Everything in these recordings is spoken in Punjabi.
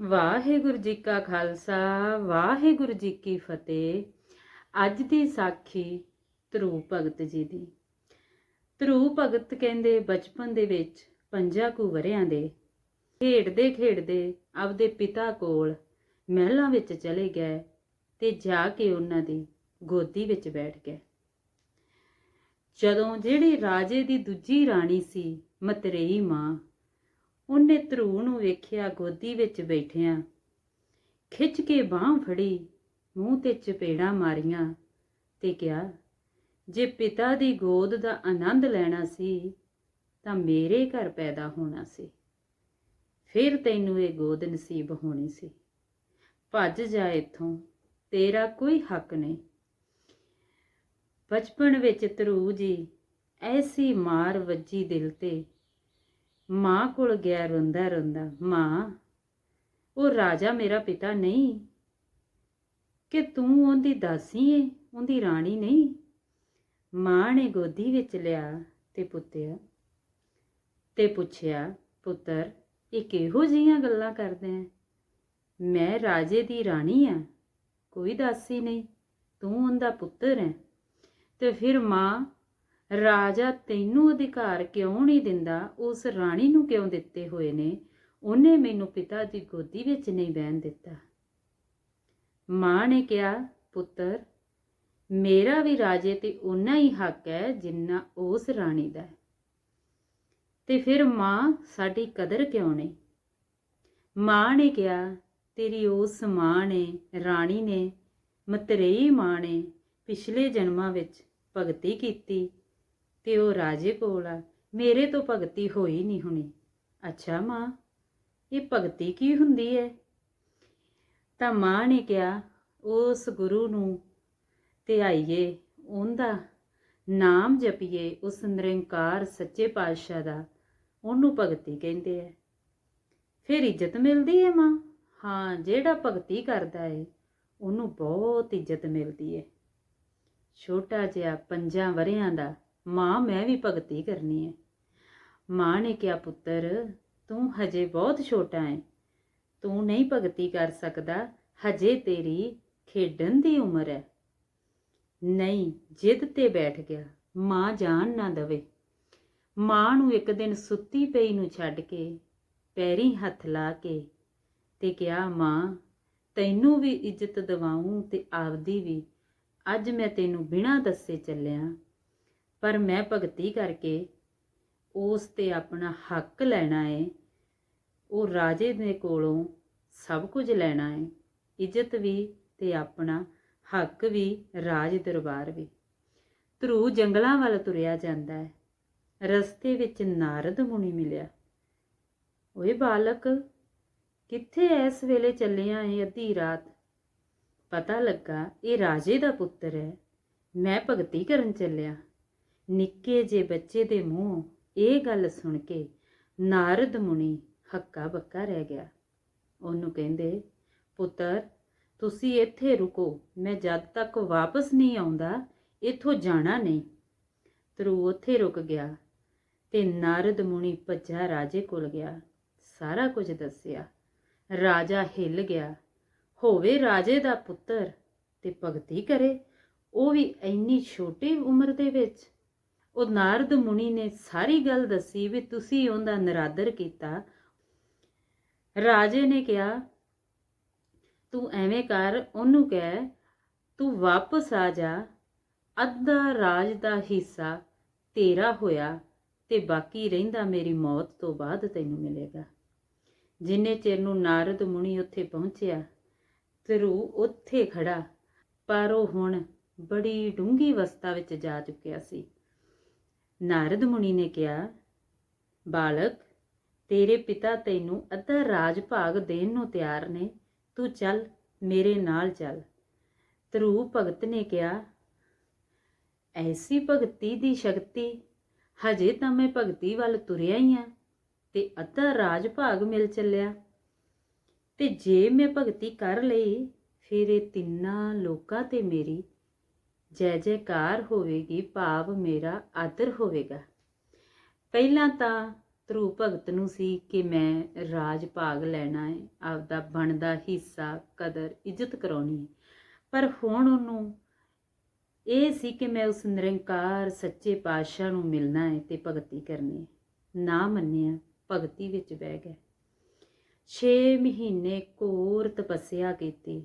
ਵਾਹਿਗੁਰੂ ਜੀ ਕਾ ਖਾਲਸਾ, ਵਾਹਿਗੁਰੂ ਜੀ ਕੀ ਫਤਿਹ। ਅੱਜ ਦੀ ਸਾਖੀ ਧਰੂ ਭਗਤ ਜੀ ਦੀ। ਧਰੂ ਭਗਤ ਕਹਿੰਦੇ, ਬਚਪਨ ਦੇ ਵਿੱਚ ਪੰਜਾਂ ਕੁ ਵਰਿਆਂ ਦੇ ਖੇਡਦੇ ਖੇਡਦੇ ਆਪਦੇ ਪਿਤਾ ਕੋਲ ਮਹਿਲਾਂ ਵਿੱਚ ਚਲੇ ਗਏ ਤੇ ਜਾ ਕੇ ਉਹਨਾਂ ਦੀ ਗੋਦੀ ਵਿੱਚ ਬੈਠ ਗਏ। ਜਦੋਂ ਜਿਹੜੀ ਰਾਜੇ ਦੀ ਦੂਜੀ ਰਾਣੀ ਸੀ, ਮਤਰੇਈ ਮਾਂ ਉਹਨੇ ਧਰੂ ਨੂੰ ਵੇਖਿਆ ਗੋਦੀ ਵਿੱਚ ਬੈਠਿਆਂ। ਖਿੱਚ ਕੇ ਬਾਹ ਫੜੀ, ਮੂੰਹ ਤੇ ਚਪੇੜਾਂ ਮਾਰੀਆਂ ਤੇ ਕਿਹਾ, ਜੇ ਪਿਤਾ ਦੀ ਗੋਦ ਦਾ ਆਨੰਦ ਲੈਣਾ ਸੀ, ਤਾਂ ਮੇਰੇ ਘਰ ਪੈਦਾ ਹੋਣਾ ਸੀ। ਫਿਰ ਤੈਨੂੰ ਇਹ ਗੋਦ ਨਸੀਬ ਹੋਣੀ ਸੀ। ਭੱਜ ਜਾ ਇੱਥੋਂ, ਤੇਰਾ ਕੋਈ ਹੱਕ ਨਹੀਂ। ਬਚਪਨ ਵਿੱਚ ਧਰੂ ਜੀ ਐਸੀ ਮਾਰ ਵੱਜੀ ਦਿਲ ਤੇ ਮਾਂ ਕੋਲ ਗਿਆ ਰੋਂਦਾ ਰੋਂਦਾ, ਮਾਂ, ਉਹ ਰਾਜਾ ਮੇਰਾ ਪਿਤਾ ਨਹੀਂ? ਕਿ ਤੂੰ ਉਹਦੀ ਦਾਸੀ ਏ, ਉਹਦੀ ਰਾਣੀ ਨਹੀਂ? ਮਾਂ ਨੇ ਗੋਦੀ ਵਿੱਚ ਲਿਆ ਤੇ ਪੁੱਤਿਆ, ਤੇ ਪੁੱਛਿਆ, ਪੁੱਤਰ, ਇਹ ਕਿਹੋ ਜਿਹੀਆਂ ਗੱਲਾਂ ਕਰਦੇ ਆ? ਮੈਂ ਰਾਜੇ ਦੀ ਰਾਣੀ ਆ, ਕੋਈ ਦਾਸੀ ਨਹੀਂ, ਤੂੰ ਉਹਦਾ ਪੁੱਤਰ ਹੈ ਤੇ ਫਿਰ ਮਾਂ ਰਾਜਾ ਤੈਨੂੰ ਅਧਿਕਾਰ ਕਿਉਂ ਨਹੀਂ ਦਿੰਦਾ? ਉਸ ਰਾਣੀ ਨੂੰ ਕਿਉਂ ਦਿੱਤੇ ਹੋਏ ਨੇ? ਉਹਨੇ ਮੈਨੂੰ ਪਿਤਾ ਦੀ ਗੋਦੀ ਵਿੱਚ ਨਹੀਂ ਬਹਿਣ ਦਿੱਤਾ। ਮਾਂ ਨੇ ਕਿਹਾ, ਪੁੱਤਰ, ਮੇਰਾ ਵੀ ਰਾਜੇ ਤੇ ਉਨਾ ਹੀ ਹੱਕ ਹੈ ਜਿੰਨਾ ਉਸ ਰਾਣੀ ਦਾ ਹੈ। ਤੇ ਫਿਰ ਮਾਂ ਸਾਡੀ ਕਦਰ ਕਿਉਂ ਨਹੀਂ ਮਾਂ ਨੇ ਕਿਹਾ, ਤੇਰੀ ਉਸ ਮਾਂ ਨੇ, ਰਾਣੀ ਨੇ, ਮਤਰੇਈ ਮਾਂ ਨੇ ਪਿਛਲੇ ਜਨਮਾਂ ਵਿੱਚ ਭਗਤੀ ਕੀਤੀ ਤੇ ਉਹ ਰਾਜੇ ਕੋਲ ਆ। ਮੇਰੇ ਤੋਂ ਭਗਤੀ ਹੋਈ ਨਹੀਂ ਹੁਣੀ। ਅੱਛਾ ਮਾਂ, ਇਹ ਭਗਤੀ ਕੀ ਹੁੰਦੀ ਹੈ ਤਾਂ ਮਾਂ ਨੇ ਕਿਹਾ, ਉਸ ਗੁਰੂ ਨੂੰ ਧਿਆਈਏ, ਉਹਦਾ ਨਾਮ ਜਪੀਏ, ਉਸ ਨਿਰੰਕਾਰ ਸੱਚੇ ਪਾਤਸ਼ਾਹ ਦਾ। ਉਹਨੂੰ ਭਗਤੀ ਕਹਿੰਦੇ ਆ ਫਿਰ ਇੱਜ਼ਤ ਮਿਲਦੀ ਹੈ ਮਾਂ? ਹਾਂ, ਜਿਹੜਾ ਭਗਤੀ ਕਰਦਾ ਹੈ ਉਹਨੂੰ ਬਹੁਤ ਇੱਜ਼ਤ ਮਿਲਦੀ ਹੈ ਛੋਟਾ ਜਿਹਾ ਪੰਜਾਂ ਵਰਿਆਂ ਦਾ ਮਾਂ, ਮੈਂ ਵੀ ਭਗਤੀ ਕਰਨੀ ਹੈ। ਮਾਂ ਨੇ ਕਿਹਾ, ਪੁੱਤਰ, ਤੂੰ ਹਜੇ ਬਹੁਤ ਛੋਟਾ ਹੈ। ਤੂੰ ਨਹੀਂ ਭਗਤੀ ਕਰ ਸਕਦਾ, ਹਜੇ ਤੇਰੀ ਖੇਡਣ ਦੀ ਉਮਰ ਹੈ। ਨਹੀਂ, ਜਿੱਦ ਤੇ ਬੈਠ ਗਿਆ। ਮਾਂ ਜਾਣ ਨਾ ਦਵੇ। ਮਾਂ ਨੂੰ ਇੱਕ ਦਿਨ ਸੁੱਤੀ ਪਈ ਨੂੰ ਛੱਡ ਕੇ, ਪੈਰੀ ਹੱਥ ਲਾ ਕੇ ਤੇ ਕਿਹਾ, ਮਾਂ, ਤੈਨੂੰ ਵੀ ਇੱਜ਼ਤ ਦਿਵਾਉਂ ਤੇ ਆਪਦੀ ਵੀ। ਅੱਜ ਮੈਂ ਤੈਨੂੰ ਬਿਨਾਂ ਦੱਸੇ ਚੱਲਿਆ ਪਰ ਮੈਂ ਭਗਤੀ ਕਰਕੇ ਉਸ ਤੇ ਆਪਣਾ ਹੱਕ ਲੈਣਾ ਹੈ ਉਹ ਰਾਜੇ ਦੇ ਕੋਲੋਂ ਸਭ ਕੁਝ ਲੈਣਾ ਹੈ ਇੱਜ਼ਤ ਵੀ ਤੇ ਆਪਣਾ ਹੱਕ ਵੀ ਰਾਜ ਦਰਬਾਰ ਵੀ। ਧਰੂ ਜੰਗਲਾਂ ਵੱਲ ਤੁਰਿਆ ਜਾਂਦਾ ਹੈ ਰਸਤੇ ਵਿੱਚ ਨਾਰਦ ਮੁਨੀ ਮਿਲਿਆ। ਓਏ ਬਾਲਕ, ਕਿੱਥੇ ਇਸ ਵੇਲੇ ਚੱਲਿਆ ਏ ਅੱਧੀ ਰਾਤ? ਪਤਾ ਲੱਗਾ ਇਹ ਰਾਜੇ ਦਾ ਪੁੱਤਰ ਹੈ ਮੈਂ ਭਗਤੀ ਕਰਨ ਚੱਲਿਆ। ਨਿੱਕੇ ਜੇ ਬੱਚੇ ਦੇ ਮੂੰਹ ਇਹ ਗੱਲ ਸੁਣ ਕੇ ਨਾਰਦ ਮੁਨੀ ਹੱਕਾ ਬੱਕਾ ਰਹਿ ਗਿਆ। ਉਹਨੂੰ ਕਹਿੰਦੇ, ਪੁੱਤਰ, ਤੁਸੀਂ ਇੱਥੇ ਰੁਕੋ, ਮੈਂ ਜਦ ਤੱਕ ਵਾਪਸ ਨਹੀਂ ਆਉਂਦਾ, ਇੱਥੋਂ ਜਾਣਾ ਨਹੀਂ। ਧਰੂ ਉੱਥੇ ਰੁਕ ਗਿਆ ਤੇ ਨਾਰਦ ਮੁਨੀ ਭੱਜਾ ਰਾਜੇ ਕੋਲ ਗਿਆ। ਸਾਰਾ ਕੁਝ ਦੱਸਿਆ। ਰਾਜਾ ਹਿੱਲ ਗਿਆ। ਹੋਵੇ ਰਾਜੇ ਦਾ ਪੁੱਤਰ ਤੇ ਭਗਤੀ ਕਰੇ, ਉਹ ਵੀ ਇੰਨੀ ਛੋਟੀ ਉਮਰ ਦੇ ਵਿੱਚ। ਉਹ ਨਾਰਦ ਮੁਨੀ ਨੇ ਸਾਰੀ ਗੱਲ ਦੱਸੀ ਵੀ ਤੁਸੀਂ ਉਹਦਾ ਨਰਾਦਰ ਕੀਤਾ। ਰਾਜੇ ਨੇ ਕਿਹਾ, ਤੂੰ ਐਵੇਂ ਕਰ, ਉਹਨੂੰ ਕਹਿ, ਤੂੰ ਵਾਪਸ ਆ ਜਾ। ਅੱਧਾ ਰਾਜ ਦਾ ਹਿੱਸਾ ਤੇਰਾ ਹੋਇਆ ਤੇ ਬਾਕੀ ਰਹਿੰਦਾ ਮੇਰੀ ਮੌਤ ਤੋਂ ਬਾਅਦ ਤੈਨੂੰ ਮਿਲੇਗਾ ਜਿੰਨੇ ਚਿਰ ਨੂੰ ਨਾਰਦ ਮੁਨੀ ਉੱਥੇ ਪਹੁੰਚਿਆ ਧਰੂ ਉੱਥੇ ਖੜਾ ਪਰ ਉਹ ਹੁਣ ਬੜੀ ਡੂੰਗੀ ਅਵਸਥਾ ਵਿੱਚ ਜਾ ਚੁੱਕਿਆ ਸੀ। ਨਾਰਦ ਮੁਨੀ ਨੇ ਕਿਹਾ, ਬਾਲਕ, ਤੇਰੇ ਪਿਤਾ ਤੈਨੂੰ ਅੱਧਾ ਰਾਜ ਭਾਗ ਦੇਣ ਨੂੰ ਤਿਆਰ ਨੇ, ਤੂੰ ਚੱਲ, ਮੇਰੇ ਨਾਲ ਚੱਲ। ਧਰੂ ਭਗਤ ਨੇ ਕਿਹਾ, ਐਸੀ ਭਗਤੀ ਦੀ ਸ਼ਕਤੀ, ਹਜੇ ਤਾਂ ਮੈਂ ਭਗਤੀ ਵੱਲ ਤੁਰਿਆ ਹੀ ਆ, ਤੇ ਅੱਧਾ ਰਾਜ ਭਾਗ ਮਿਲ ਚੱਲਿਆ। ਤੇ ਜੇ ਮੈਂ ਭਗਤੀ ਕਰ ਲਈ, ਫਿਰ ਇਹ ਤਿੰਨਾਂ ਲੋਕਾਂ ਤੇ ਮੇਰੀ ਜੈ ਜੈਕਾਰ ਹੋਵੇਗੀ, ਭਾਵ ਮੇਰਾ ਆਦਰ ਹੋਵੇਗਾ। ਪਹਿਲਾਂ ਤਾਂ ਧਰੂ ਭਗਤ ਨੂੰ ਸੀ ਕਿ ਮੈਂ ਰਾਜ ਭਾਗ ਲੈਣਾ ਹੈ ਆਪਦਾ ਬਣਦਾ ਹਿੱਸਾ, ਕਦਰ, ਇੱਜ਼ਤ ਕਰਾਉਣੀ ਹੈ ਪਰ ਹੁਣ ਉਹਨੂੰ ਇਹ ਸੀ ਕਿ ਮੈਂ ਉਸ ਨਿਰੰਕਾਰ ਸੱਚੇ ਪਾਤਸ਼ਾਹ ਨੂੰ ਮਿਲਣਾ ਹੈ ਤੇ ਭਗਤੀ ਕਰਨੀ ਹੈ ਨਾ ਮੰਨਿਆ, ਭਗਤੀ ਵਿੱਚ ਬਹਿ ਗਿਆ। 6 ਮਹੀਨੇ ਘੋਰ ਤਪੱਸਿਆ ਕੀਤੀ,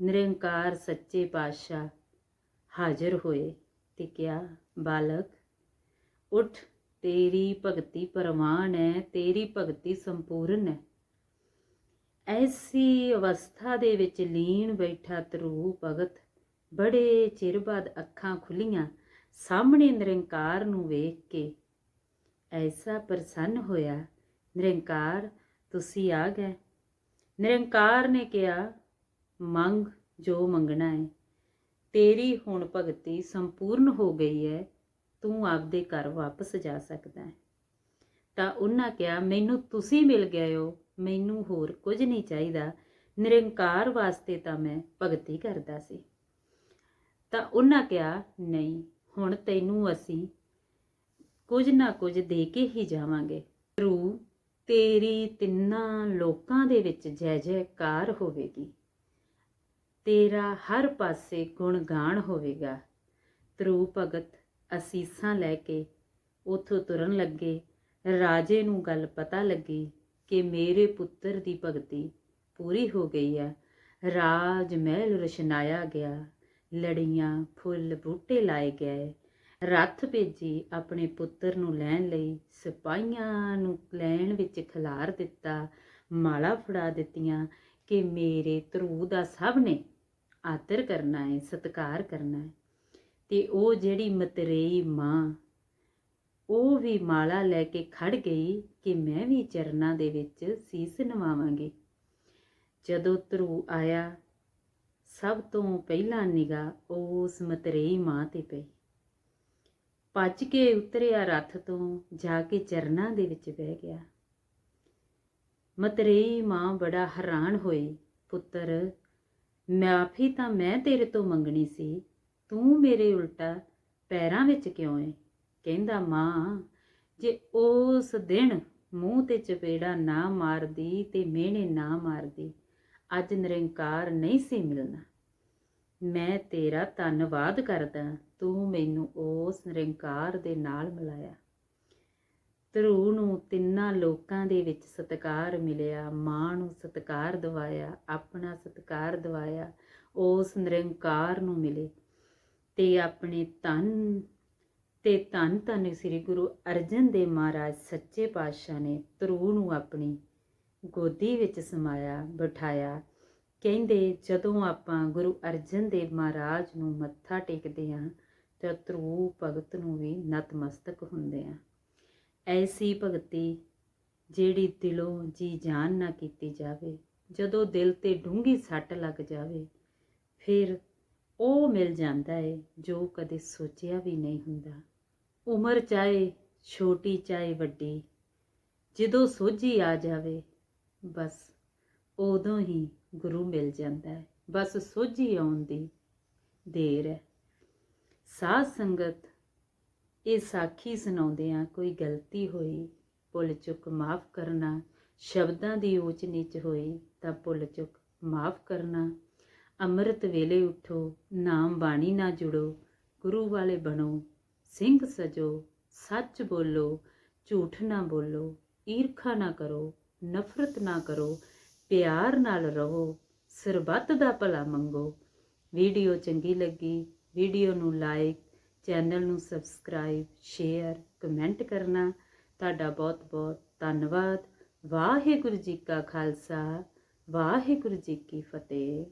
ਨਿਰੰਕਾਰ ਸੱਚੇ ਪਾਤਸ਼ਾਹ ਹਾਜ਼ਰ ਹੋਏ ਤੇ ਕਿਹਾ, ਬਾਲਕ, ਉਠ, ਤੇਰੀ ਭਗਤੀ ਪਰਵਾਨ ਹੈ, ਤੇਰੀ ਭਗਤੀ ਸੰਪੂਰਨ ਹੈ। ਐਸੀ ਅਵਸਥਾ ਦੇ ਵਿੱਚ ਲੀਨ ਬੈਠਾ ਤਰੂ ਭਗਤ ਬੜੇ ਚਿਰ ਬਾਅਦ ਅੱਖਾਂ ਖੁੱਲੀਆਂ, ਸਾਹਮਣੇ ਨਿਰੰਕਾਰ ਨੂੰ ਵੇਖ ਕੇ। ਐਸਾ ਪ੍ਰਸੰਨ ਹੋਇਆ, ਨਿਰੰਕਾਰ, ਤੁਸੀਂ ਆ ਗਏ? ਨਿਰੰਕਾਰ ਨੇ ਕਿਹਾ, ਮੰਗ ਜੋ ਮੰਗਣਾ ਹੈ। ਤੇਰੀ ਹੁਣ ਭਗਤੀ ਸੰਪੂਰਨ ਹੋ ਗਈ ਹੈ ਤੂੰ ਆਪਦੇ ਘਰ ਵਾਪਸ ਜਾ ਸਕਦਾ ਹੈ ਤਾਂ ਉਹਨਾਂ ਕਿਹਾ, ਮੈਨੂੰ ਤੁਸੀਂ ਮਿਲ ਗਏ ਹੋ, ਮੈਨੂੰ ਹੋਰ ਕੁਝ ਨਹੀਂ ਚਾਹੀਦਾ, ਨਿਰੰਕਾਰ ਵਾਸਤੇ ਤਾਂ ਮੈਂ ਭਗਤੀ ਕਰਦਾ ਸੀ। ਤਾਂ ਉਹਨਾਂ ਕਿਹਾ, ਨਹੀਂ, ਹੁਣ ਤੈਨੂੰ ਅਸੀਂ ਕੁਝ ਨਾ ਕੁਝ ਦੇ ਕੇ ਹੀ ਜਾਵਾਂਗੇ। ਧਰੂ ਤੇਰੀ ਤਿੰਨਾਂ ਲੋਕਾਂ ਦੇ ਵਿੱਚ ਜੈ ਜੈਕਾਰ ਹੋਵੇਗੀ। ਤੇਰਾ ਹਰ ਪਾਸੇ ਗੁਣ ਗਾਣ ਹੋਵੇਗਾ। ਧਰੂ ਭਗਤ ਅਸੀਸਾਂ ਲੈ ਕੇ ਉਥੋਂ ਤੁਰਨ ਲੱਗੇ। ਰਾਜੇ ਨੂੰ ਗੱਲ ਪਤਾ ਲੱਗੀ ਕਿ ਮੇਰੇ ਪੁੱਤਰ ਦੀ ਭਗਤੀ ਪੂਰੀ ਹੋ ਗਈ ਹੈ। ਰਾਜ ਮਹਿਲ ਰਸ਼ਨਾਇਆ ਗਿਆ। ਲੜੀਆਂ ਫੁੱਲ ਬੂਟੇ ਲਾਏ ਗਏ। ਰੱਥ ਭੇਜੀ ਆਪਣੇ ਪੁੱਤਰ ਨੂੰ ਲੈਣ ਲਈ। ਸਿਪਾਹੀਆਂ ਨੂੰ ਲੈਣ ਵਿੱਚ ਖਿਲਾਰ ਦਿੱਤਾ। ਮਾਲਾ ਫੜਾ ਦਿੱਤੀਆਂ। ਕਿ ਮੇਰੇ ਧਰੂ ਦਾ ਸਭ ਨੇ ਆਦਰ ਕਰਨਾ ਹੈ, ਸਤਿਕਾਰ ਕਰਨਾ ਹੈ। ਤੇ ਉਹ ਜਿਹੜੀ ਮਤਰੇਈ ਮਾਂ, ਉਹ ਵੀ ਮਾਲਾ ਲੈ ਕੇ ਖੜ ਗਈ ਕਿ ਮੈਂ ਵੀ ਚਰਨਾਂ ਦੇ ਵਿੱਚ ਸੀਸ ਨਵਾਵਾਂਗੀ। ਜਦੋਂ ਧਰੂ ਆਇਆ, ਸਭ ਤੋਂ ਪਹਿਲਾਂ ਨਿਗਾ ਉਸ ਮਤਰੇਈ ਮਾਂ ਤੇ ਪਈ। ਭੱਜ ਕੇ ਉਤਰਿਆ ਰੱਥ ਤੋਂ, ਜਾ ਕੇ ਚਰਨਾਂ ਦੇ ਵਿੱਚ ਬਹਿ ਗਿਆ। ਮਤਰੇਈ ਮਾਂ ਬੜਾ ਹੈਰਾਨ ਹੋਈ, ਪੁੱਤਰ ਮਾਫੀ ਤਾਂ ਮੈਂ ਤੇਰੇ ਤੋਂ ਮੰਗਣੀ ਸੀ, ਤੂੰ ਮੇਰੇ ਉਲਟਾ ਪੈਰਾਂ ਵਿੱਚ ਕਿਉਂ ਏ? ਕਹਿੰਦਾ, ਮਾਂ, ਜੇ ਉਸ ਦਿਨ ਮੂੰਹ ਤੇ ਚਪੇੜਾ ਨਾ ਮਾਰਦੀ ਤੇ ਮਿਹਣੇ ਨਾ ਮਾਰਦੀ, ਅੱਜ ਨਿਰੰਕਾਰ ਨਹੀਂ ਸੀ ਮਿਲਣਾ। ਮੈਂ ਤੇਰਾ ਧੰਨਵਾਦ ਕਰਦਾ, ਤੂੰ ਮੈਨੂੰ ਉਸ ਨਿਰੰਕਾਰ ਦੇ ਨਾਲ ਮਿਲਾਇਆ। ਧਰੂ ਨੂੰ ਤਿੰਨਾਂ ਲੋਕਾਂ ਦੇ ਵਿੱਚ ਸਤਕਾਰ ਮਿਲਿਆ, ਮਾਂ ਨੂੰ ਸਤਕਾਰ ਦਿਵਾਇਆ, ਆਪਣਾ ਸਤਕਾਰ ਦਿਵਾਇਆ, ਉਸ ਨਿਰੰਕਾਰ ਨੂੰ ਮਿਲੇ। ਤੇ ਆਪਣੇ ਤਨ ਤੇ ਧੰਨ ਧੰਨ ਸ੍ਰੀ ਗੁਰੂ ਅਰਜਨ ਦੇਵ ਮਹਾਰਾਜ ਸੱਚੇ ਪਾਤਸ਼ਾਹ ਨੇ ਧਰੂ ਨੂੰ ਆਪਣੀ ਗੋਦੀ ਵਿੱਚ ਸਮਾਇਆ, ਬਿਠਾਇਆ। ਕਹਿੰਦੇ, ਜਦੋਂ ਆਪਾਂ ਗੁਰੂ ਅਰਜਨ ਦੇਵ ਮਹਾਰਾਜ ਨੂੰ ਮੱਥਾ ਟੇਕਦੇ ਹਾਂ, ਤਾਂ ਧਰੂ ਭਗਤ ਨੂੰ ਵੀ ਨਤਮਸਤਕ ਹੁੰਦੇ ਆ ਐਸੀ ਭਗਤੀ ਜਿਹੜੀ ਦਿਲੋਂ ਜੀ ਜਾਨ ਨਾ ਕੀਤੀ ਜਾਵੇ, ਜਦੋਂ ਦਿਲ ਤੇ ਡੂੰਗੀ ਸੱਟ ਲੱਗ ਜਾਵੇ, ਫਿਰ ਉਹ ਮਿਲ ਜਾਂਦਾ ਹੈ ਜੋ ਕਦੇ ਸੋਚਿਆ ਵੀ ਨਹੀਂ ਹੁੰਦਾ। ਉਮਰ ਚਾਹੇ ਛੋਟੀ ਚਾਹੇ ਵੱਡੀ, ਜਦੋਂ ਸੋਝੀ ਆ ਜਾਵੇ, ਬਸ ਉਦੋਂ ਹੀ ਗੁਰੂ ਮਿਲ ਜਾਂਦਾ ਹੈ ਬਸ ਸੋਝੀ ਆਉਣ ਦੀ ਦੇਰ ਹੈ ਸਾਧ ਸੰਗਤ ਇਹ ਸਾਖੀ ਸੁਣਾਉਂਦਿਆਂ ਕੋਈ ਗਲਤੀ ਹੋਈ, ਭੁੱਲ ਚੁੱਕ ਮਾਫ ਕਰਨਾ, ਸ਼ਬਦਾਂ ਦੀ ਊਚ ਨੀਚ ਹੋਈ ਤਾਂ ਭੁੱਲ ਚੁੱਕ ਮਾਫ ਕਰਨਾ। ਅੰਮ੍ਰਿਤ ਵੇਲੇ ਉਠੋ, ਨਾਮ ਬਾਣੀ ਨਾ ਜੁੜੋ, ਗੁਰੂ ਵਾਲੇ ਬਣੋ, ਸਿੰਘ ਸਜੋ, ਸੱਚ ਬੋਲੋ, ਝੂਠ ਨਾ ਬੋਲੋ, ਈਰਖਾ ਨਾ ਕਰੋ, ਨਫ਼ਰਤ ਨਾ ਕਰੋ, ਪਿਆਰ ਨਾਲ ਰਹੋ, ਸਰਬੱਤ ਦਾ ਭਲਾ ਮੰਗੋ। ਵੀਡੀਓ ਚੰਗੀ ਲੱਗੀ, ਵੀਡੀਓ ਨੂੰ ਲਾਈਕ ਚੈਨਲ ਨੂੰ ਸਬਸਕ੍ਰਾਈਬ, ਸ਼ੇਅਰ, ਕਮੈਂਟ ਕਰਨਾ। ਤੁਹਾਡਾ ਬਹੁਤ ਬਹੁਤ ਧੰਨਵਾਦ। ਵਾਹਿਗੁਰੂ ਜੀ ਕਾ ਖਾਲਸਾ, ਵਾਹਿਗੁਰੂ ਜੀ ਕੀ ਫਤਿਹ।